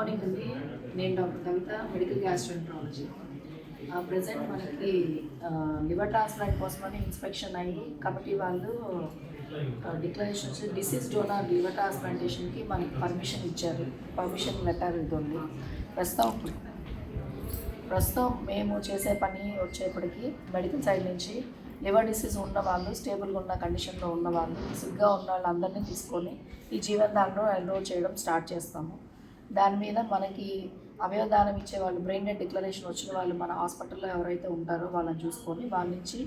Morning అండి. నేను doctor Kavitha medical gastroenterology present మనకి లివర్ ట్రాన్స్ప్లాంట్ కోసమని ఇన్స్పెక్షన్ అయ్యి కాబట్టి వాళ్ళు డిక్లరేషన్ డిసీజ్ డోనార్ లివర్ ట్రాన్స్ప్లాంటేషన్కి మనకి పర్మిషన్ ఇచ్చారు. పర్మిషన్ లెటర్ ఇది ఉంది. ప్రస్తుతం ప్రస్తుతం మేము చేసే పని వచ్చేప్పటికి మెడికల్ సైడ్ నుంచి లివర్ డిసీజ్ ఉన్న వాళ్ళు స్టేబుల్గా ఉన్న కండిషన్లో ఉన్న వాళ్ళు సిగ్గా ఉన్న వాళ్ళందరినీ తీసుకొని ఈ జీవనదానంలో ఎన్రోల్ చేయడం స్టార్ట్ చేస్తాము. దాని మీద మనకి అవయవదానం ఇచ్చే వాళ్ళు బ్రెయిన్ డెడ్ డిక్లరేషన్ వచ్చిన వాళ్ళు మన హాస్పిటల్లో ఎవరైతే ఉంటారో వాళ్ళని చూసుకొని వాళ్ళ నుంచి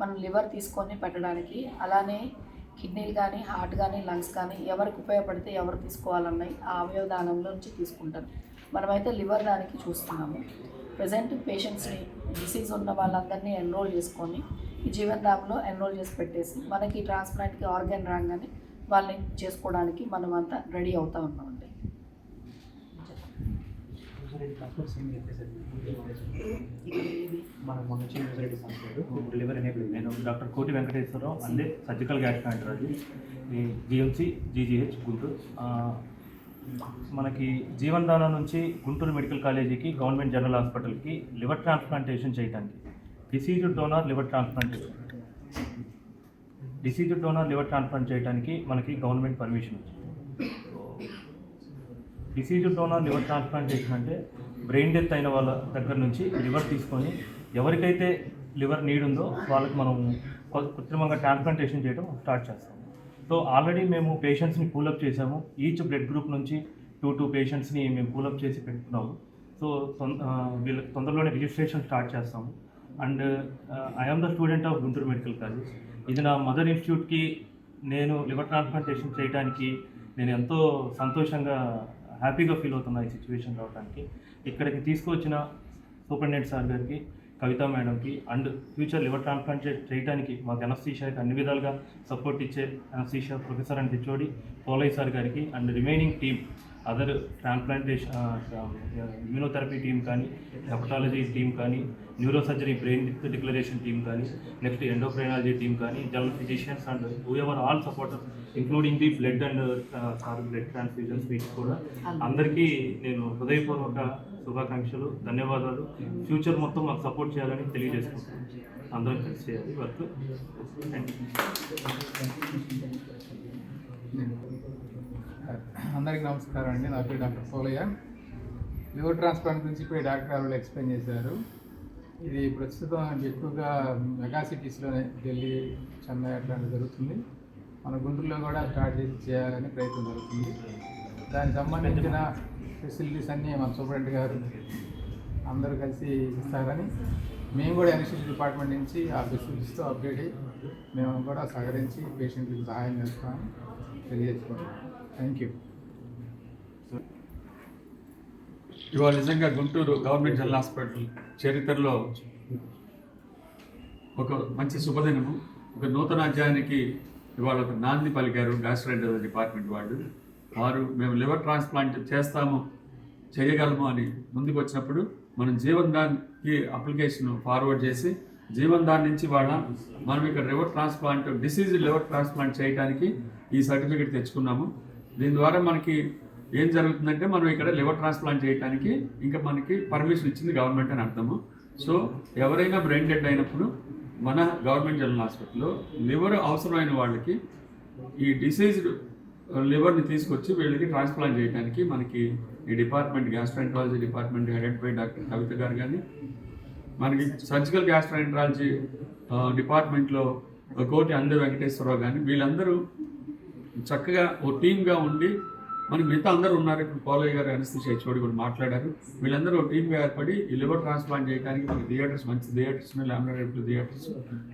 మనం లివర్ తీసుకొని పెట్టడానికి అలానే కిడ్నీలు కానీ హార్ట్ కానీ లంగ్స్ కానీ ఎవరికి ఉపయోగపడితే ఎవరు తీసుకోవాలన్నాయి ఆ అవయవదానంలో నుంచి తీసుకుంటారు. మనమైతే లివర్ దానికి చూస్తున్నాము. ప్రజెంట్ పేషెంట్స్ని డిసీజ్ ఉన్న వాళ్ళందరినీ ఎన్రోల్ చేసుకొని ఈ జీవనదాంలో ఎన్రోల్ చేసి పెట్టేసి మనకి ట్రాన్స్ప్లాంట్కి ఆర్గాన్ రాగానే వాళ్ళని చేసుకోవడానికి మనం అంతా రెడీ అవుతా ఉన్నామండి. మన మొన్న సంస్థలు లివర్ ఎనేబుల్ నేను డాక్టర్ కోటి వెంకటేశ్వరరావు అందే సర్జికల్ గ్యాస్ట్రాంటరాలజీ ఈ జిఎంసి జీజీహెచ్ గుంటూరు. మనకి జీవన్దాన నుంచి గుంటూరు మెడికల్ కాలేజీకి గవర్నమెంట్ జనరల్ హాస్పిటల్కి లివర్ ట్రాన్స్ప్లాంటేషన్ చేయడానికి disease donor liver transplantation disease donor liver transplant చేయడానికి మనకి గవర్నమెంట్ పర్మిషన్ వచ్చింది. డిసీజ్ డోనర్ లివర్ ట్రాన్స్ప్లాంటేషన్ అంటే బ్రెయిన్ డెత్ అయిన వాళ్ళ దగ్గర నుంచి లివర్ తీసుకొని ఎవరికైతే లివర్ నీడ్ ఉందో వాళ్ళకి మనం కృత్రిమంగా ట్రాన్స్ప్లాంటేషన్ చేయడం స్టార్ట్ చేస్తాం. సో ఆల్రెడీ మేము పేషెంట్స్ని పూలప్ చేసాము ఈచ్ బ్లడ్ గ్రూప్ నుంచి టూ టూ పేషెంట్స్ని మేము పూలప్ చేసి పెట్టుకున్నాము. సో తొం- వీళ్ళకి తొందరలోనే రిజిస్ట్రేషన్ స్టార్ట్ చేస్తాము. And I'm the student of Guntur medical college. ఇది నా మదర్ ఇన్స్టిట్యూట్కి నేను లివర్ ట్రాన్స్ప్లాంటేషన్ చేయడానికి నేను ఎంతో సంతోషంగా హ్యాపీగా ఫీల్ అవుతున్నా ఈ సిచ్యువేషన్ రావడానికి ఇక్కడికి తీసుకొచ్చిన సూపరింటెండెంట్ సార్ గారికి కవిత మేడంకి అండ్ ఫ్యూచర్ లివర్ ట్రాన్స్ప్లాంట్ చేయడానికి మాకు ఎనస్థీషియాకి అన్ని విధాలుగా సపోర్ట్ ఇచ్చే anaesthesia professor and HOD Polaiah sir గారికి and remaining team other transplantation immunotherapy team కానీ హెపటాలజీ టీమ్ కానీ neuro surgery brain declaration team కానీ నెక్స్ట్ ఎండోక్రైనాలజీ టీమ్ కానీ general physicians and whoever all supporter including the blood and sir blood transfusions వీటి కూడా. అందరికీ నేను హృదయపూర్వక శుభాకాంక్షలు ధన్యవాదాలు. ఫ్యూచర్ మొత్తం మాకు సపోర్ట్ చేయాలని తెలియజేసుకుంటున్నాను అందరం కలిసి చేయాలి. వర్క్. థ్యాంక్ యూ అందరికీ నమస్కారం అండి. నా పేరు డాక్టర్ సోలయ్య. లివర్ ట్రాన్స్ప్లాంట్ గురించి ఇప్పుడు డాక్టర్ గారు ఎక్స్ప్లెయిన్ చేశారు. ఇది ప్రస్తుతం ఎక్కువగా మెగా సిటీస్లోనే ఢిల్లీ చెన్నై అట్లాంటివి జరుగుతుంది. మన గుంటూరులో కూడా స్టార్ట్ చేసి చేయాలని ప్రయత్నం జరుగుతుంది. దానికి సంబంధించిన ఫెసిలిటీస్ అన్నీ మన సూపరింటెండెంట్ గారు అందరూ కలిసి ఇస్తారని మేము కూడా ఎన్ఎస్టీ డిపార్ట్మెంట్ నుంచి ఆ ఫెసిలిటీస్తో అప్డేట్ అయ్యి మేము కూడా సహకరించి పేషెంట్లకు సహాయం చేస్తామని తెలియజేసుకుంటాం థ్యాంక్ యూ ఇవాళ నిజంగా గుంటూరు గవర్నమెంట్ జనరల్ హాస్పిటల్ చరిత్రలో ఒక మంచి శుభదినము. ఒక నూతన అధ్యాయానికి ఇవాళ ఒక నాంది పలికారు గ్యాస్ట్రైంటరీ డిపార్ట్మెంట్ వాళ్ళు. వారు మేము లివర్ ట్రాన్స్ప్లాంట్ చేస్తాము చేయగలము అని ముందుకు వచ్చినప్పుడు మనం జీవన్ దాన్కి అప్లికేషన్ ఫార్వర్డ్ చేసి జీవన్ దాన్ నుంచి వాళ్ళ మనం ఇక్కడ liver transplant disease liver transplant చేయడానికి ఈ సర్టిఫికేట్ తెచ్చుకున్నాము. దీని ద్వారా మనకి ఏం జరుగుతుందంటే మనం ఇక్కడ లివర్ ట్రాన్స్ప్లాంట్ చేయడానికి ఇంకా మనకి పర్మిషన్ ఇచ్చింది గవర్నమెంట్ అని అర్థము. సో ఎవరైనా బ్రెయిన్ డెడ్ అయినప్పుడు మన గవర్నమెంట్ జనరల్ హాస్పిటల్లో లివర్ అవసరమైన వాళ్ళకి ఈ డిసీజ్డ్ లివర్ని తీసుకొచ్చి వీళ్ళకి ట్రాన్స్ప్లాంట్ చేయడానికి మనకి ఈ department gastroenterology department headed by doctor Kavitha garu కానీ మనకి సర్జికల్ గ్యాస్ట్రాంట్రాలజీ డిపార్ట్మెంట్లో కోటి అందరు వెంకటేశ్వరరావు కానీ వీళ్ళందరూ చక్కగా ఓ టీమ్గా ఉండి మనకి మిగతా అందరూ ఉన్నారు. ఇప్పుడు పోలయ్య గారు అనిస్థిషి హెచ్ఓడి కూడా మాట్లాడారు. వీళ్ళందరూ ఒక టీమ్గా ఏర్పడి ఈ లివర్ ట్రాన్స్ప్లాంట్ చేయడానికి మనకి థియేటర్స్ మంచి థియేటర్స్ లామినరేటివ్ థియేటర్స్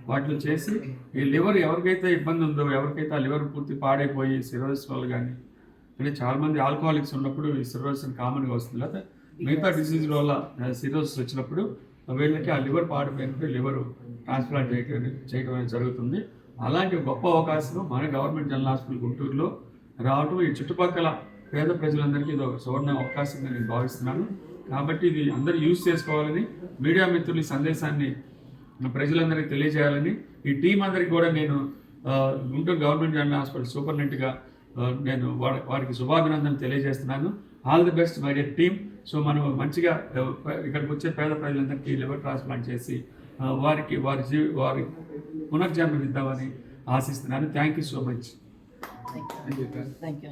వాటిలో చేసి ఈ లివర్ ఎవరికైతే ఇబ్బంది ఉందో ఎవరికైతే ఆ లివర్ పూర్తి పాడైపోయి సిరోసిస్ వల్ల కానీ అంటే చాలామంది ఆల్కహాలిక్స్ ఉన్నప్పుడు ఈ సిరోసిస్ కామన్గా వస్తుంది. లేదా మిగతా డిసీజ్ వల్ల సిరోసిస్ వచ్చినప్పుడు వీళ్ళకి ఆ లివర్ పాడిపోయినప్పుడు లివర్ ట్రాన్స్ప్లాంట్ చేయడం చేయడం జరుగుతుంది. అలాంటి గొప్ప అవకాశం మన గవర్నమెంట్ జనరల్ హాస్పిటల్ గుంటూరులో రావటం. ఈ చుట్టుపక్కల పేద ప్రజలందరికీ ఇది ఒక సువర్ణ అవకాశంగా నేను భావిస్తున్నాను. కాబట్టి ఇది అందరూ యూజ్ చేసుకోవాలని మీడియా మిత్రుల ఈ సందేశాన్ని ప్రజలందరికీ తెలియజేయాలని ఈ టీం అందరికీ కూడా నేను గుంటూరు గవర్నమెంట్ జనరల్ హాస్పిటల్ సూపరింటెండెంట్గా నేను వారి వారికి శుభాభినందనలు తెలియజేస్తున్నాను. All the best my dear team so మనం మంచిగా ఇక్కడికి వచ్చే పేద ప్రజలందరికీ లివర్ ట్రాన్స్ప్లాంట్ చేసి వారికి వారి జీవి వారి పునర్జన్మనిద్దామని ఆశిస్తున్నాను. Thank you so much thank you